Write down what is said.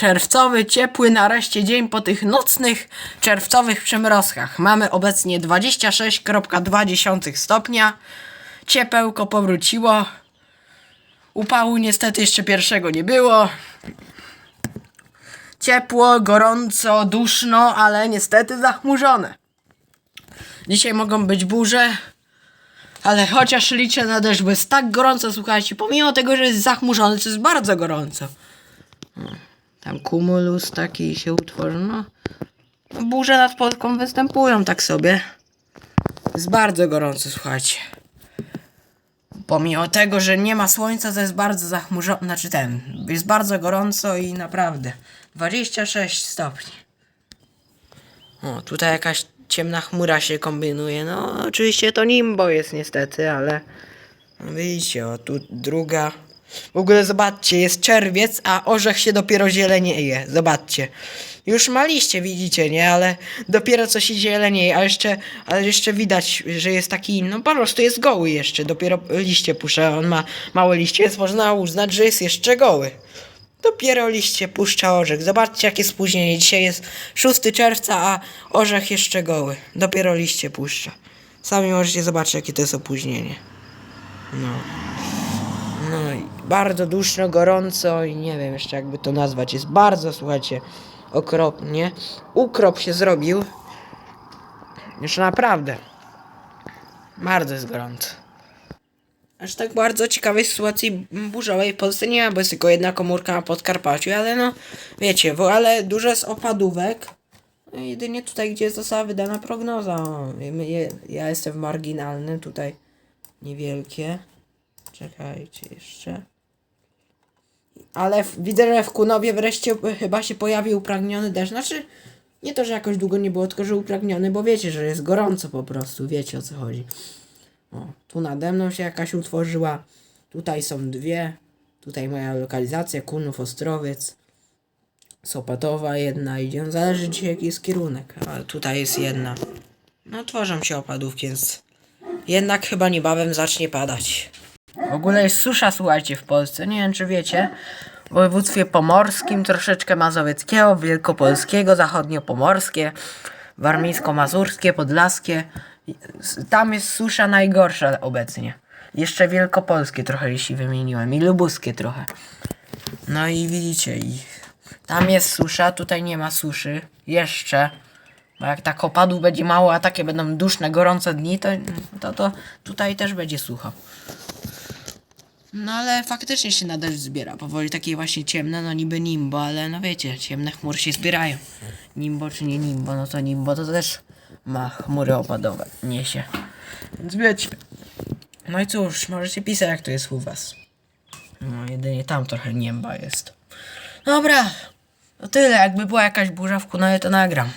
Czerwcowy, ciepły nareszcie dzień po tych nocnych czerwcowych przymrozkach. Mamy obecnie 26,2 stopnia. Ciepełko powróciło. Upału niestety jeszcze pierwszego nie było. Ciepło, gorąco, duszno, ale niestety zachmurzone. Dzisiaj mogą być burze, ale chociaż liczę na deszcz, bo jest tak gorąco, słuchajcie, pomimo tego, że jest zachmurzony, to jest bardzo gorąco. Tam kumulus taki się utworzył, no. Burze nad Polską występują tak sobie. Jest bardzo gorąco, słuchajcie. Pomimo tego, że nie ma słońca, to jest bardzo zachmurzone, znaczy ten, jest bardzo gorąco i naprawdę 26 stopni. O, tutaj jakaś ciemna chmura się kombinuje. No, oczywiście to nimbo jest niestety, ale widzicie, o tu druga. W ogóle zobaczcie, jest czerwiec, a orzech się dopiero zielenieje. Zobaczcie. Już ma liście, widzicie, nie? Ale dopiero co się zielenieje, a jeszcze, ale jeszcze widać, że jest taki, no po prostu jest goły jeszcze. Dopiero liście puszcza, on ma małe liście, więc można uznać, że jest jeszcze goły. Dopiero liście puszcza orzech. Zobaczcie, jakie spóźnienie. Dzisiaj jest 6 czerwca, a orzech jeszcze goły. Dopiero liście puszcza. Sami możecie zobaczyć, jakie to jest opóźnienie. No. No i bardzo duszno, gorąco i nie wiem jeszcze jakby to nazwać. Jest bardzo, słuchajcie, okropnie. Ukrop się zrobił. Już naprawdę. Bardzo jest gorąco. Aż tak bardzo ciekawej sytuacji burzowej w Polsce nie ma, bo jest tylko jedna komórka na Podkarpaciu, ale no, wiecie, bo, ale dużo jest opadówek. No, jedynie tutaj, gdzie została wydana prognoza. Ja jestem marginalny, tutaj niewielkie. Czekajcie jeszcze. Ale w, widzę, że w Kunowie wreszcie chyba się pojawił upragniony deszcz. Znaczy, nie to, że jakoś długo nie było, tylko że upragniony, bo wiecie, że jest gorąco po prostu, wiecie o co chodzi. O, tu nade mną się jakaś utworzyła. Tutaj są dwie. Tutaj moja lokalizacja, Kunów, Ostrowiec. Sopatowa jedna idzie. Zależy dzisiaj jaki jest kierunek. Ale tutaj jest jedna. No tworzą się opadówki, więc jednak chyba niebawem zacznie padać. W ogóle jest susza, słuchajcie, w Polsce. Nie wiem, czy wiecie. W województwie pomorskim, troszeczkę mazowieckiego, wielkopolskiego, zachodniopomorskie, warmińsko-mazurskie, podlaskie. Tam jest susza najgorsza obecnie. Jeszcze wielkopolskie trochę, jeśli wymieniłem. I lubuskie trochę. No i widzicie, i tam jest susza, tutaj nie ma suszy. Jeszcze. Bo jak tak opadów będzie mało, a takie będą duszne, gorące dni, to, to, to tutaj też będzie sucho. No ale faktycznie się na deszcz zbiera. Powoli takie właśnie ciemne, no niby nimbo, ale no wiecie, ciemne chmury się zbierają. Nimbo czy nie nimbo, no to nimbo to też ma chmury opadowe, niesie. Więc wiecie. No i cóż, możecie pisać jak to jest u was. No jedynie tam trochę nieba jest. Dobra, to tyle. Jakby była jakaś burza w Kunowie, to nagram.